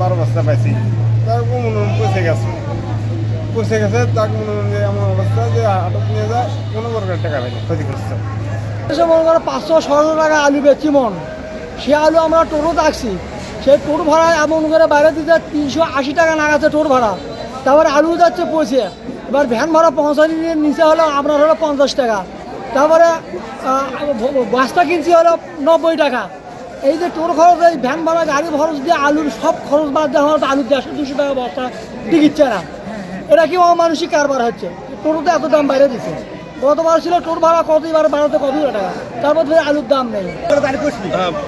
বারো বস্তা পাইছি। তার মনে হয় পচে গেছে। পচে গেছে তার মনে হয় এমন অবস্থা যে আটক নিয়ে যায়, কোনো প্রকার টাকা পাইনি ক্ষতিগ্রস্ত মনে করো পাঁচশো ছশো টাকা আলু বেচছি মন। সে আলু আমরা টোটো ডাকছি সেই টোটো ভাড়া এমন করে বাইরে দিতে তিনশো আশি টাকা নাগাছে টোটো ভাড়া। তারপরে আলু যাচ্ছে পৌঁছে। এবার ভ্যান ভাড়া পৌঁছানি নিচে হলো, আপনার হলো পঞ্চাশ টাকা। তারপরে বাসটা কিনছি হলো নব্বই টাকা। এই যে টোটো খরচ এই ভ্যান ভাড়া গাড়ি খরচ দিয়ে আলুর সব খরচ বাদ দিয়ে আমার তো আলু দেড়শো দুশো টাকা বস্তা টিকিচ্ছে না এটা কি অমানসিক কারবার হচ্ছে? টোটোতে এত দাম বাইরে দিচ্ছে গতবার ছিল টোটো ভাড়া কত এবার বাড়াতে কত টাকা? তারপর থেকে আলুর দাম নেই।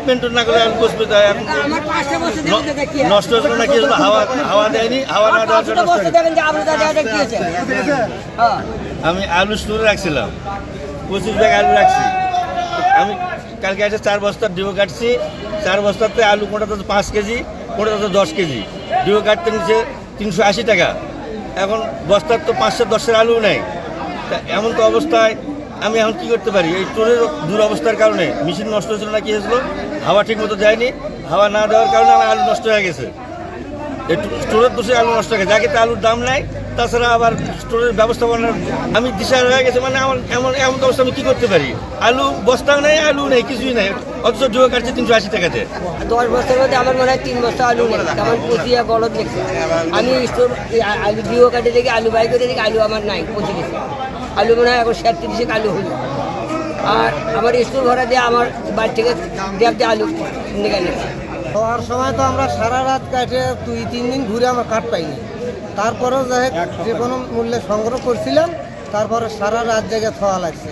পেন্টন না করলে আমি বসবে তাই এখন আমার পাঁচটা বছর কি নষ্ট হলো নাকি হাওয়া হাওয়া দেয়নি? হাওয়া না হয়ে হ্যাঁ। আমি আলু স্টোরে রাখছিলাম। পঁচিশ ব্যাগ আলু রাখছি। আমি কালকে আছে চার বস্তার ডিও কাটছি। চার বস্তাতে আলু কোনটাতে পাঁচ কেজি কোনটাতে দশ কেজি। ডিও কাটতে নিচ্ছে তিনশো আশি টাকা। এখন বস্তার তো পাঁচশো দশের আলু নেই। তা এমন তো অবস্থায় আমি এখন কি করতে পারি? এই টোরের দুরবস্থার কারণে মেশিন নষ্ট হয়েছিল না কি হয়েছিল? হাওয়া ঠিক মতো দেয়নি হাওয়া না দেওয়ার কারণে আমার আলু নষ্ট হয়ে গেছে। এই স্টোরের দোষে আলু নষ্ট হয়ে গেছে। তো আলুর দাম নাই তাছাড়া আবার স্টোরের ব্যবস্থাপনা আমি দিশার হয়ে গেছে মানে আমার এমন এমন তো অবস্থা আমি কী করতে পারি? আলু বস্তা নেই আলু নেই কিছুই নেই অথচ জোয়া কাটছে তিনশো আশি টাকাতে। দশ বছর মধ্যে আমার মনে হয় তিন বস্তা আলু নেই তেমন পচিয়া বলদ দেখছে আমি স্টোর আলু দিও কাটে দেখি আলু বাই করে দেখি আলু আমার নাই পচে গেছে। আলু মনে হয় এখন ষাট তিরিশে আলু হলো। আর আমার স্টোর ভরা দিয়ে আমার বাড়ি থেকে দেখতে আলু নিয়ে নিচ্ছে হওয়ার সময় তো আমরা সারা রাত কাটে দুই তিন দিন ঘুরে আমরা কাঠ পাইনি। তারপরেও যাই হোক যে কোনো মূল্যে সংগ্রহ করছিলাম তারপরে সারা রাত জায়গায় থোয়া লাগছে।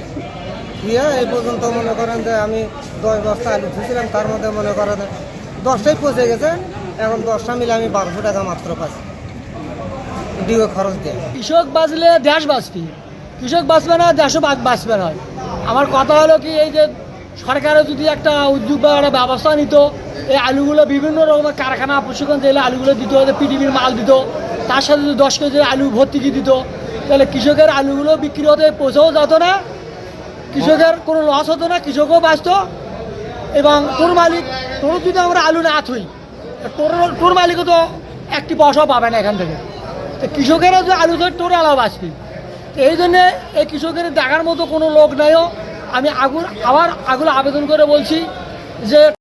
দিয়ে এই পর্যন্ত মনে করেন যে আমি দশ বস্তা আলু ধুছিলাম তার মধ্যে মনে করেন দশটাই পচে গেছে এখন দশটা মিলে আমি বারোশো টাকা মাত্র পাচ্ছি। ডিও খরচ দিয়ে। কৃষক বাঁচলে দেশ বাঁচবি। কৃষক বাঁচবে না দেশও বাঁচবে না। আমার কথা হলো কি এই যে সরকারের যদি একটা উদ্যোগ বা একটা ব্যবস্থা নিত এই আলুগুলো বিভিন্ন রকমের কারখানা প্রশিক্ষণ দিলে আলুগুলো দিত পৃথিবীর মাল দিত তার সাথে যদি দশ কেজি আলু ভর্তি কি দিত? তাহলে কৃষকের আলুগুলো বিক্রি হতে পৌঁছেও যেত না, কৃষকের কোনো লস হতো না, কৃষকও বাঁচতো। এবং তোর মালিক, তোর যদি আমরা আলু না থই, তোর তোর মালিকও তো একটি পয়সাও পাবে না এখান থেকে। তো কৃষকেরা যে আলু ধর তোর আলাও বাঁচবি। তো এই জন্যে এই কৃষকের দেখার মতো কোনো লোক নাইও। আমি আগুন, আবার আগুলো আবেদন করে বলছি যে